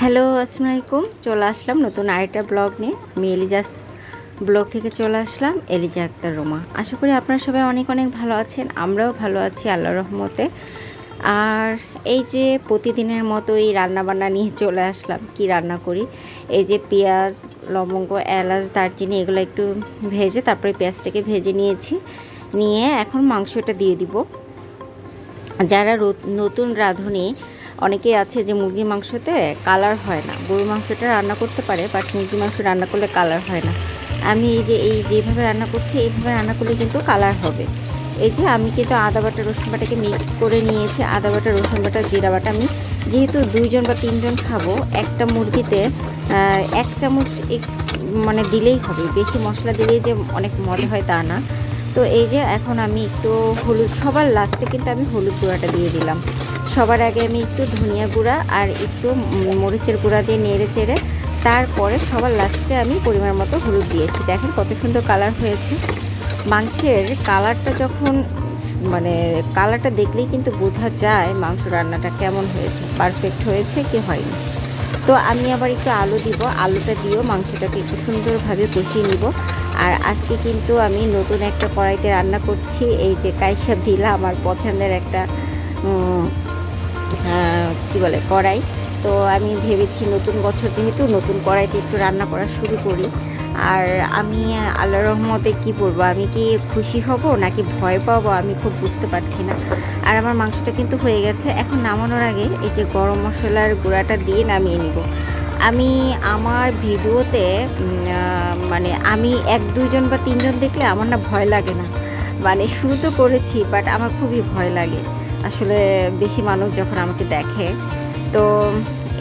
Hello, আসসালামু আলাইকুম। চলে আসলাম নতুন আরেকটা ব্লগ নিয়ে। আমি এলিজাস ব্লগ থেকে চলে আসলাম, এলিজা আক্তার রোমা। আশা করি আপনারা সবাই অনেক অনেক ভালো আছেন, আমরাও ভালো আছি আল্লাহ রহমতে। আর এই যে প্রতিদিনের মতোই রান্নাবান্না নিয়ে চলে আসলাম, কি রান্না করি? এই যে পেঁয়াজ, লবঙ্গ, এলাচ, দারচিনি, এগুলো একটু ভেজে তারপরে পেঁয়াজটাকে ভেজে নিয়েছি। নিয়ে এখন মাংসটা দিয়ে দিব। যারা নতুন রাঁধুনি অনেকেই আছে যে মুরগির মাংসতে কালার হয় না। গরুর মাংসটা রান্না করতে পারে বাট মুরগির মাংস রান্না করলে কালার হয় না। আমি এই যে, এই যেভাবে রান্না করছি, এইভাবে রান্না করলে কিন্তু কালার হবে। এই যে, আমি কিন্তু আদা বাটা, রসুন বাটাকে মিক্স করে নিয়েছি। আদা বাটা, রসুন বাটা, জিরা বাটা আমি যেহেতু দুইজন বা তিনজন খাব, একটা মুরগিতে এক চামচ এক- মানে দিলেই হবে। বেশি মশলা দিলেই যে অনেক মজা হয় তা না। তো এই যে, এখন আমি একটু হলুদ, সবার লাস্টে কিন্তু আমি হলুদ গুঁড়াটা দিয়ে দিলাম। সবার আগে আমি একটু ধনিয়া গুঁড়া আর একটু মরিচের গুঁড়া দিয়ে নেড়ে চেড়ে তারপরে সবার লাস্টে আমি পরিমাণ মতো হলুদ দিয়েছি। দেখেন কত সুন্দর কালার হয়েছে। মাংসের কালারটা যখন মানে কালারটা দেখলেই কিন্তু বোঝা যায় মাংস রান্নাটা কেমন হয়েছে পারফেক্ট হয়েছে কি হয়নি। তো আমি আবার একটু আলু দিব, আলুটা দিয়েও মাংসটাকে একটু সুন্দরভাবে কষিয়ে নিব। আর আজকে কিন্তু আমি নতুন একটা কড়াইতে রান্না করছি, এই যে কাইসা ভিলা, আমার পছন্দের একটা কি বলে কড়াই তো আমি ভেবেছি নতুন বছর যেহেতু, নতুন কড়াইতে একটু রান্না করা শুরু করি। আর আমি আল্লাহ রহমতে কি বলব, আমি কি খুশি হব নাকি ভয় পাবো আমি খুব বুঝতে পারছি না। আর আমার মাংসটা কিন্তু হয়ে গেছে। এখন নামানোর আগে এই যে গরম মশলার গুঁড়াটা দিয়ে নামিয়ে নিব। আমি আমার ভিডিওতে মানে আমি এক দুজন বা তিনজন দেখলে আমার না ভয় লাগে না। মানে শুরু তো করেছি বাট আমার খুবই ভয় লাগে। আসলে বেশি মানুষ যখন আমাকে দেখে। তো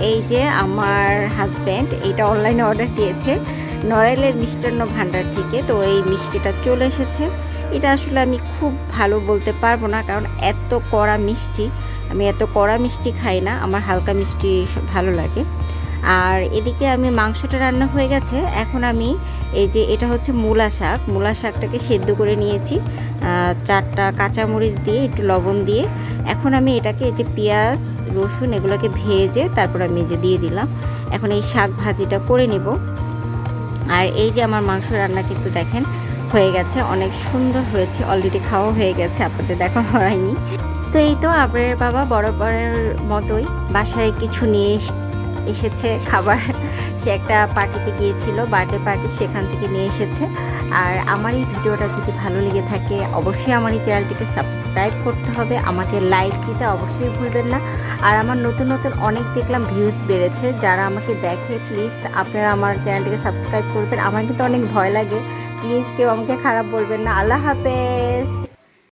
এই যে আমার হাজব্যান্ড এটা অনলাইনে অর্ডার দিয়েছে নড়াইলের মিষ্টান্ন ভাণ্ডার থেকে। তো এই মিষ্টিটা চলে এসেছে। এটা আসলে আমি খুব ভালো বলতে পারব না কারণ এত কড়া মিষ্টি, আমি এত কড়া মিষ্টি খাই না, আমার হালকা মিষ্টি ভালো লাগে। আর এদিকে আমি মাংসটা রান্না হয়ে গেছে। এখন আমি এই যে এটা হচ্ছে মূলা শাক, মূলা শাকটাকে সেদ্ধ করে নিয়েছি। চারটা কাঁচামরিচ দিয়ে, একটু লবণ দিয়ে। এখন আমি এটাকে এই যে পেঁয়াজ, রসুন এগুলোকে ভেজে তারপর আমি যে দিয়ে দিলাম। এখন এই শাক ভাজিটা করে নেব। আর এই যে আমার মাংস রান্না কিন্তু দেখেন হয়ে গেছে, অনেক সুন্দর হয়েছে। অলরেডি খাওয়া হয়ে গেছে, আপনাদের দেখা হয়নি। তো এই তো আপনার বাবা বরাবরের মতোই বাসায় কিছু নিয়ে এসেছে খাবার। সে একটা পার্টিতে গিয়েছিল বার্থডে পার্টি সেখান থেকে নিয়ে এসেছে। আর আমার এই ভিডিওটা যদি ভালো লেগে থাকে, অবশ্যই আমার এই চ্যানেলটিকে সাবস্ক্রাইব করতে হবে, আমাকে লাইক দিতে অবশ্যই ভুলবেন না। আর আমার নতুন নতুন অনেক দেখলাম ভিউজ বেড়েছে, যারা আমাকে দেখে প্লিজ আপনারা আমার চ্যানেলটিকে সাবস্ক্রাইব করবেন। আমার কিন্তু অনেক ভয় লাগে প্লিজ কেউ আমাকে খারাপ বলবেন না। আল্লাহ হাফেজ!